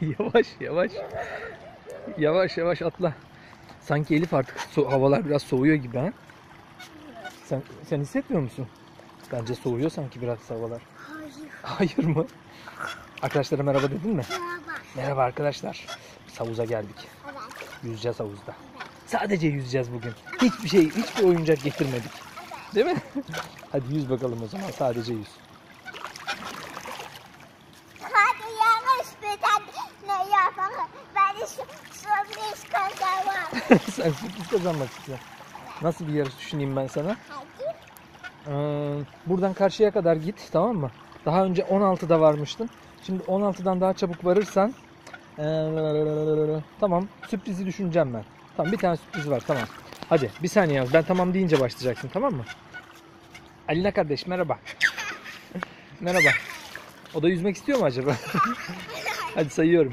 yavaş yavaş. Yavaş yavaş atla. Sanki Elif artık so- havalar biraz soğuyor gibi ha. Sen sen hissetmiyor musun? Bence soğuyor sanki biraz havalar. Hayır. Hayır mı? Arkadaşlara merhaba dedin mi? Merhaba. Merhaba arkadaşlar. Biz havuza geldik. Evet. Yüzeceğiz havuzda. Sadece yüzeceğiz bugün. Hiçbir şey, hiçbir oyuncak getirmedik. Değil mi? Hadi yüz bakalım o zaman. Sadece yüz. Hadi yanlış birden ne yapalım? De şu sürpriz kazanmam. Sen sürpriz kazanmak istiyorsun. Nasıl bir yarış düşüneyim ben sana? Ee, buradan karşıya kadar git tamam mı? Daha önce 16'da varmıştın. Şimdi 16'dan daha çabuk varırsan ee, tamam sürprizi düşüneceğim ben. Tamam bir tane sürpriz var tamam. Hadi bir saniye yalnız ben tamam deyince başlayacaksın tamam mı? Alina kardeş merhaba. merhaba. O da yüzmek istiyor mu acaba? Hadi sayıyorum.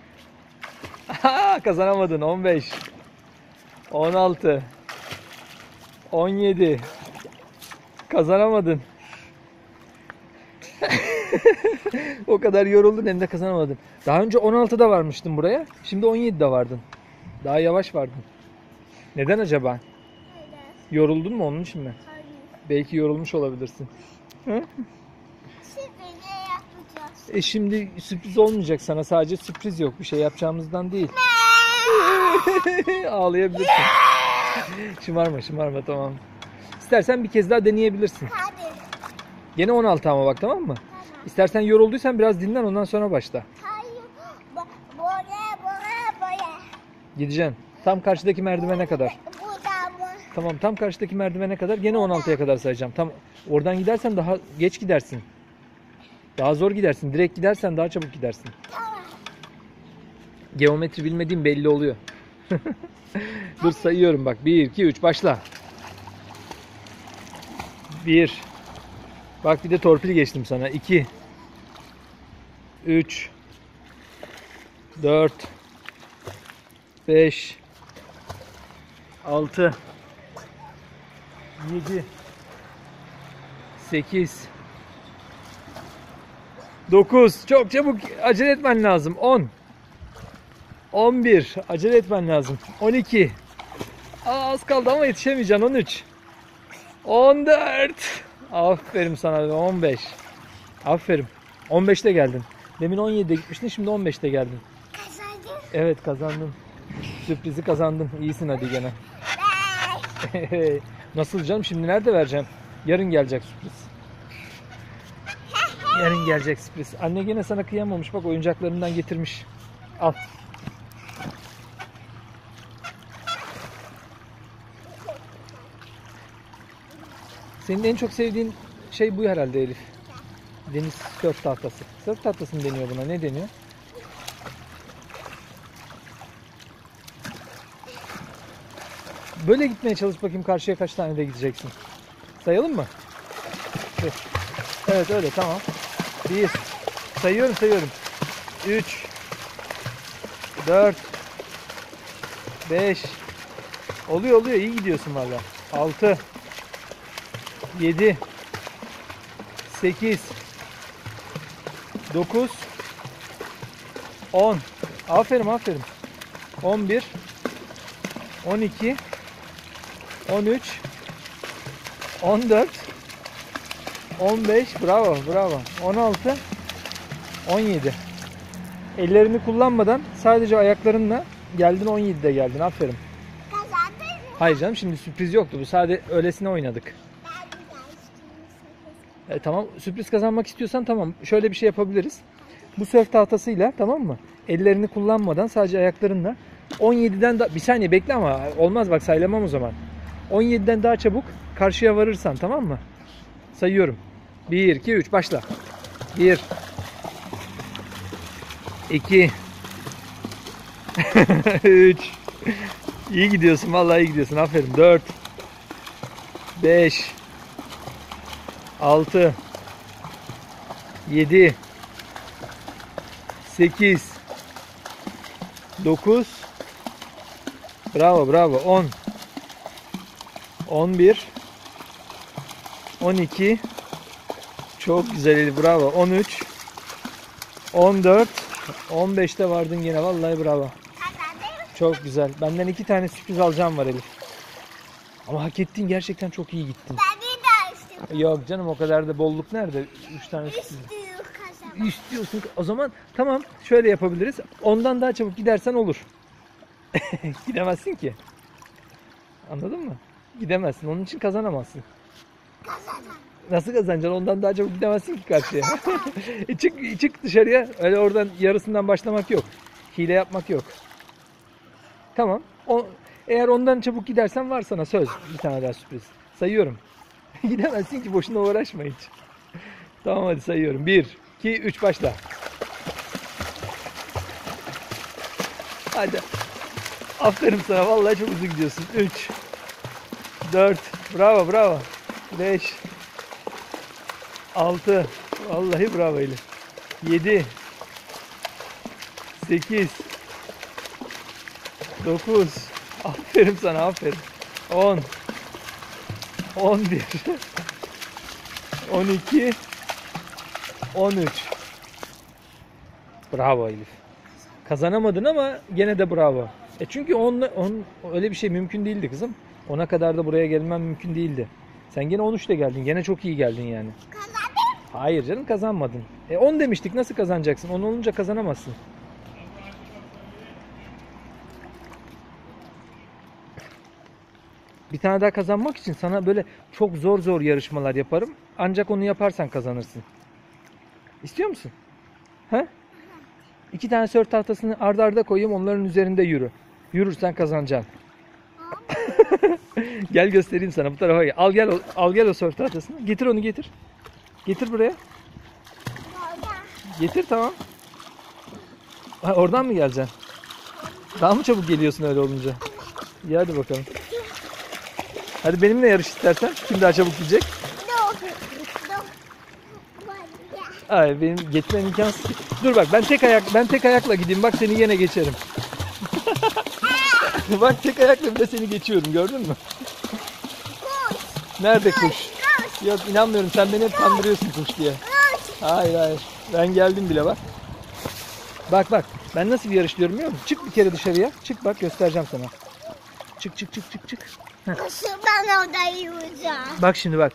Kazanamadın 15 16 17 kazanamadın o kadar yoruldun hem de kazanamadın. Daha önce 16'da varmıştın buraya. Şimdi 17'de vardın. Daha yavaş vardın. Neden acaba? Yoruldun mu onun için mi? Hayır. Belki yorulmuş olabilirsin. Şimdi ne yapacağız? E şimdi sürpriz olmayacak sana. Sadece sürpriz yok. Bir şey yapacağımızdan değil. Ağlayabilirsin. şımarma şımarma tamam. İstersen bir kez daha deneyebilirsin. Hadi. Gene 16 ama bak tamam mı? Tamam. İstersen yorulduysan biraz dinlen ondan sonra başla. Hayır. Bo-. Gideceksin. Tam karşıdaki merdivene kadar. Tamam tam karşıdaki merdivene kadar gene 16'ya kadar sayacağım. Tam oradan gidersen daha geç gidersin. Daha zor gidersin. Direkt gidersen daha çabuk gidersin. Tamam. Geometri bilmediğim belli oluyor. Dur sayıyorum bak. 1, 2, 3 başla. 1 Bak bir de torpil geçtim sana. 2 3 4 5 6 7 8 9 Çok çabuk acele etmen lazım. 10 11 acele etmen lazım. 12 Aa, az kaldı ama yetişemeyeceksin. 13 14 Aferin sana 15 Aferin 15'te geldin. Demin 17'de gitmiştin şimdi 15'te geldin. Kazandım. Evet kazandın. Sürprizi kazandın. İyisin hadi gene. Nasıl canım şimdi nerede vereceğim? Yarın gelecek sürpriz. Yarın gelecek sürpriz. Anne gene sana kıyamamış. Bak oyuncaklarından getirmiş. Al. Senin en çok sevdiğin şey bu herhalde Elif. Deniz sörf tahtası. Sörf tahtası mı deniyor buna? Ne deniyor? Böyle gitmeye çalış bakayım karşıya kaç tane de gideceksin. Sayalım mı? Evet. Öyle tamam. Bir. Sayıyorum sayıyorum. 3 4 5 Oluyor oluyor iyi gidiyorsun valla. 6 7 8 9 10 Aferin aferin. 11 12 13 14 15 bravo bravo. 16 17 ellerini kullanmadan sadece ayaklarınla geldin 17'de geldin. Aferin. Hayır canım şimdi sürpriz yoktu. Bu sadece öylesine oynadık Ben bir daha istiyorum. E, tamam sürpriz kazanmak istiyorsan tamam şöyle bir şey yapabiliriz. Bu sörf tahtasıyla tamam mı? Ellerini kullanmadan sadece ayaklarınla. 17'den da bir saniye bekle ama olmaz bak saylamam o zaman. 17'den daha çabuk karşıya varırsan tamam mı? Sayıyorum. 1 2 3 başla. 1 2 3 İyi gidiyorsun vallahi iyi gidiyorsun. Aferin. 4 5 6 7 8 9 Bravo bravo 10 11 12 Çok güzel Elif bravo 13 14 15'te vardın yine vallahi bravo. Çok güzel. Benden iki tane sürpriz alacağım var Elif. Ama hak ettin gerçekten çok iyi gittin. Ben. Yok canım o kadar da bolluk nerede? Üç tane. İstiyorum kazanmak. İstiyorsun. O zaman tamam şöyle yapabiliriz. Ondan daha çabuk gidersen olur. Gidemezsin ki. Anladın mı? Gidemezsin. Onun için kazanamazsın. Kazandım. Nasıl kazanacaksın? Ondan daha çabuk gidemezsin ki karşıya. E çık, çık dışarıya. Öyle oradan yarısından başlamak yok. Hile yapmak yok. Tamam. O, eğer ondan çabuk gidersen var sana söz. Bir tane daha sürpriz. Sayıyorum. Gidemezsin ki boşuna uğraşma hiç. Tamam hadi sayıyorum. 1, 2, 3 başla. Hadi. Aferin sana. Vallahi çok hızlı gidiyorsun. 3, 4, bravo bravo. 5, 6 Vallahi bravo Elif. 7 8 9 Aferin sana aferin. 10 11 12 13 Bravo Elif. Kazanamadın ama gene de bravo. E çünkü onla, on, öyle bir şey mümkün değildi kızım. Ona kadar da buraya gelmem mümkün değildi. Sen gene 13'te geldin. Gene çok iyi geldin yani. Kazandım. Hayır canım kazanmadın. E 10 demiştik nasıl kazanacaksın? 10 olunca kazanamazsın. Bir tane daha kazanmak için sana böyle çok zor zor yarışmalar yaparım. Ancak onu yaparsan kazanırsın. İstiyor musun? He? İki tane sört tahtasını arda arda koyayım onların üzerinde yürü. Yürürsen kazanacaksın. gel göstereyim sana bu tarafa gel. Al gel al gel o sört tahtasını. Getir onu getir. Getir buraya. Getir tamam. Ha, oradan mı geleceksin? Daha mı çabuk geliyorsun öyle olunca? İyi hadi bakalım. Hadi benimle yarış istersen. Kim daha çabuk gidecek? Ay benim geçmem imkansız. Dur bak ben tek ayak ben tek ayakla gideyim. Bak seni yine geçerim. bak tek ayakla bile seni geçiyorum gördün mü? Nerede kuş? Yok inanmıyorum sen beni hep kandırıyorsun kuş diye. Hayır hayır. Ben geldim bile bak. Bak bak. Ben nasıl bir yarış diyorum biliyor musun? Çık bir kere dışarıya. Çık bak göstereceğim sana. Çık çık çık çık çık. Kuşu ben orada yiyeceğim. Bak şimdi bak.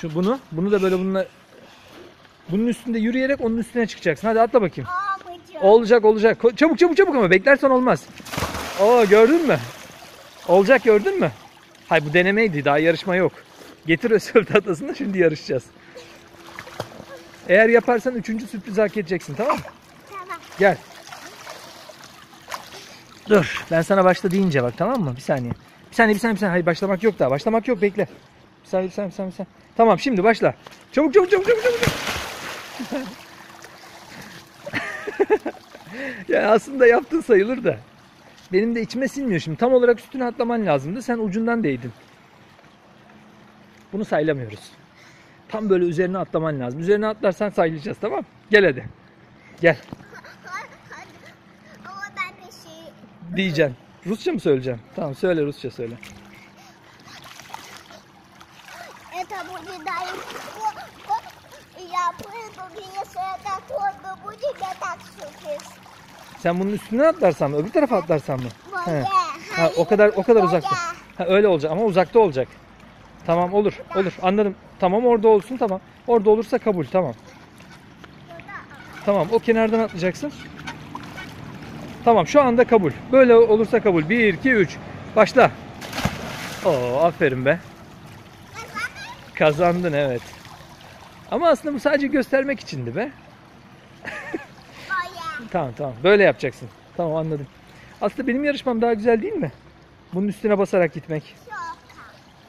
Şu bunu, bunu da böyle bununla bunun üstünde yürüyerek onun üstüne çıkacaksın. Hadi atla bakayım. Abicim. Olacak olacak. Çabuk çabuk çabuk ama beklersen olmaz. Oo gördün mü? Olacak gördün mü? Hay bu denemeydi. Daha yarışma yok. Getir o sörf tahtasını şimdi yarışacağız. Eğer yaparsan üçüncü sürpriz hak edeceksin tamam mı? Tamam. Gel. Dur. Ben sana başla deyince bak tamam mı? Bir saniye. Bir saniye bir saniye bir saniye. Hayır başlamak yok daha. Başlamak yok bekle. Bir saniye bir saniye bir saniye. Bir saniye. Tamam şimdi başla. Çabuk çabuk çabuk çabuk çabuk. ya aslında yaptığın sayılır da. Benim de içime sinmiyor şimdi. Tam olarak üstüne atlaman lazımdı. Sen ucundan değdin. Bunu saylamıyoruz. Tam böyle üzerine atlaman lazım. Üzerine atlarsan saylayacağız tamam? Gel hadi. Gel. Ama ben bir şey Diyeceksin. Rusça mı söyleyeceksin? Tamam söyle Rusça söyle. Это будет дальше. Я прыгну, если это трудно будет, я так сюрприз. Sen bunun üstüne atlarsan mı? Öbür tarafa atlarsan mı? He. Böyle. Ha, o kadar o kadar Böyle. uzakta. Ha, öyle olacak ama uzakta olacak. Tamam olur. Olur. Anladım. Tamam orada olsun tamam. Orada olursa kabul tamam. Tamam o kenardan atlayacaksın. Tamam şu anda kabul. Böyle olursa kabul. 1 2 3. Başla. Oo aferin be. Kazandın evet. Ama aslında bu sadece göstermek içindi be. Tamam tamam. Böyle yapacaksın. Tamam anladım. Aslında benim yarışmam daha güzel değil mi? Bunun üstüne basarak gitmek. Çok.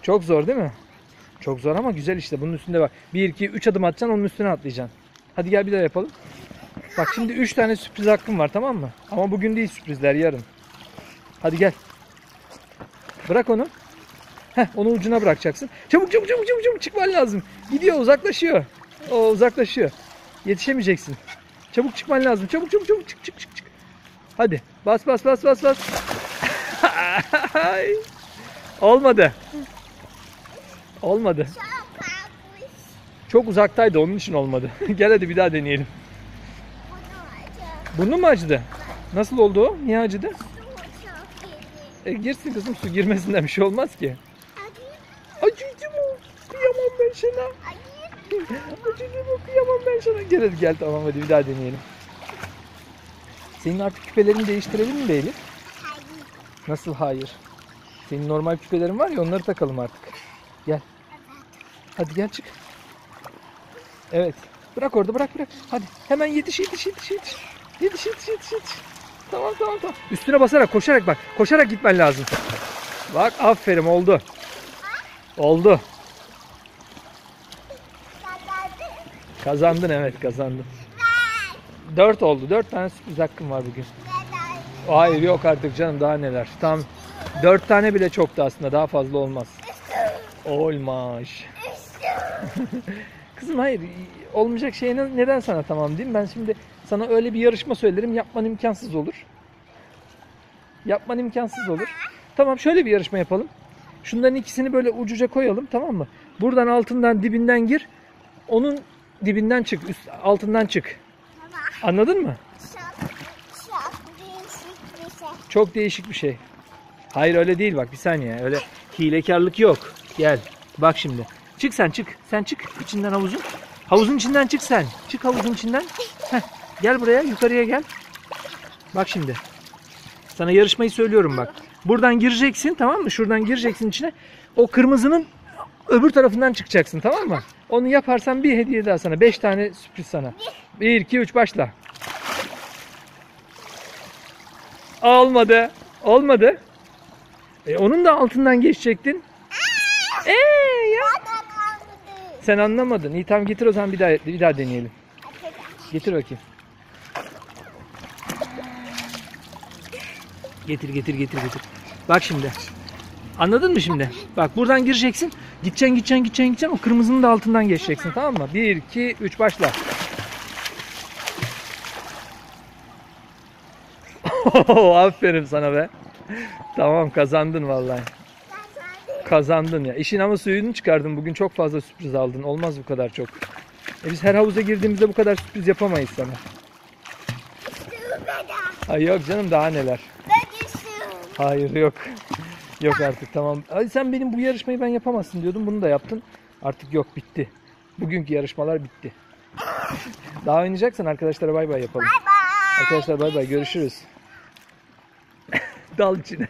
Çok zor değil mi? Çok zor ama güzel işte. Bunun üstünde bak. 1, 2, 3 adım atacaksın onun üstüne atlayacaksın. Hadi gel bir daha yapalım. Bak şimdi 3 tane sürpriz hakkım var tamam mı? Ama bugün değil sürprizler yarın. Hadi gel. Bırak onu. Heh, onu ucuna bırakacaksın. Çabuk çabuk çabuk çabuk çabuk çıkman lazım. Gidiyor uzaklaşıyor. O uzaklaşıyor. Yetişemeyeceksin. Çabuk çıkman lazım. Çabuk çabuk çabuk çık çık çık çık. Hadi bas bas bas bas bas. Olmadı. Olmadı. Çok uzaktaydı onun için olmadı. Gel hadi bir daha deneyelim. Burnun mu acıdı? Nasıl oldu o? Niye acıdı? E, girsin kızım su girmesinden bir şey olmaz ki. Acı. Acıdı mı? Kıyamam ben sana. Acı. Acıdı mı? Kıyamam ben sana. Gel hadi gel tamam hadi bir daha deneyelim. Senin artık küpelerini değiştirelim mi Beyli? Hayır. Nasıl hayır? Senin normal küpelerin var ya onları takalım artık. Gel. Hadi gel çık. Evet. Bırak orada bırak bırak. Hadi hemen yetiş yetiş yetiş yetiş. Yetiş yetiş yetiş yetiş. Tamam tamam tamam. Üstüne basarak koşarak bak. Koşarak gitmen lazım. Bak aferin oldu. Oldu. Kazandı. Kazandın evet kazandın. Dört oldu. Dört tane sürpriz hakkım var bugün. Hayır yok artık canım daha neler. Tam dört tane bile çoktu aslında. Daha fazla olmaz. Olmaz. Kızım hayır olmayacak şey ne- neden sana tamam diyeyim? Ben şimdi sana öyle bir yarışma söylerim yapman imkansız olur. Yapman imkansız olur. Tamam şöyle bir yarışma yapalım. Şunların ikisini böyle ucuca koyalım tamam mı? Buradan altından dibinden gir. Onun dibinden çık. Üst, altından çık. Anladın mı? Çok değişik bir şey. Hayır öyle değil bak bir saniye. Öyle hilekarlık yok. Gel. Bak şimdi. Çık sen çık. Sen çık içinden havuzun. Havuzun içinden çık sen. Çık havuzun içinden. Heh. Gel buraya yukarıya gel. Bak şimdi. Sana yarışmayı söylüyorum bak. Buradan gireceksin tamam mı? Şuradan gireceksin içine. O kırmızının öbür tarafından çıkacaksın tamam mı? Onu yaparsan bir hediye daha sana. Beş tane sürpriz sana. Bir, iki, üç başla. Olmadı. Olmadı. E, onun da altından geçecektin. Eee ya. Sen anlamadın. İyi tamam getir o zaman bir daha bir daha deneyelim. Getir bakayım. Getir getir getir getir. Bak şimdi. Anladın mı şimdi? Bak buradan gireceksin. Gideceksin gideceksin gideceksin gideceksin. O kırmızının da altından geçeceksin tamam mı? 1 2 3 başla. Aferin sana be. Tamam kazandın vallahi. Kazandı. Kazandın ya. İşin ama suyunu çıkardın. Bugün çok fazla sürpriz aldın. Olmaz bu kadar çok. E biz her havuza girdiğimizde bu kadar sürpriz yapamayız sana. Ay yok canım daha neler. Hayır yok. Yok artık tamam. Ay sen benim bu yarışmayı ben yapamazsın diyordun. Bunu da yaptın. Artık yok bitti. Bugünkü yarışmalar bitti. Daha oynayacaksan arkadaşlara bay bay yapalım. Bye bye. Arkadaşlar bay bay görüşürüz. Dal içine.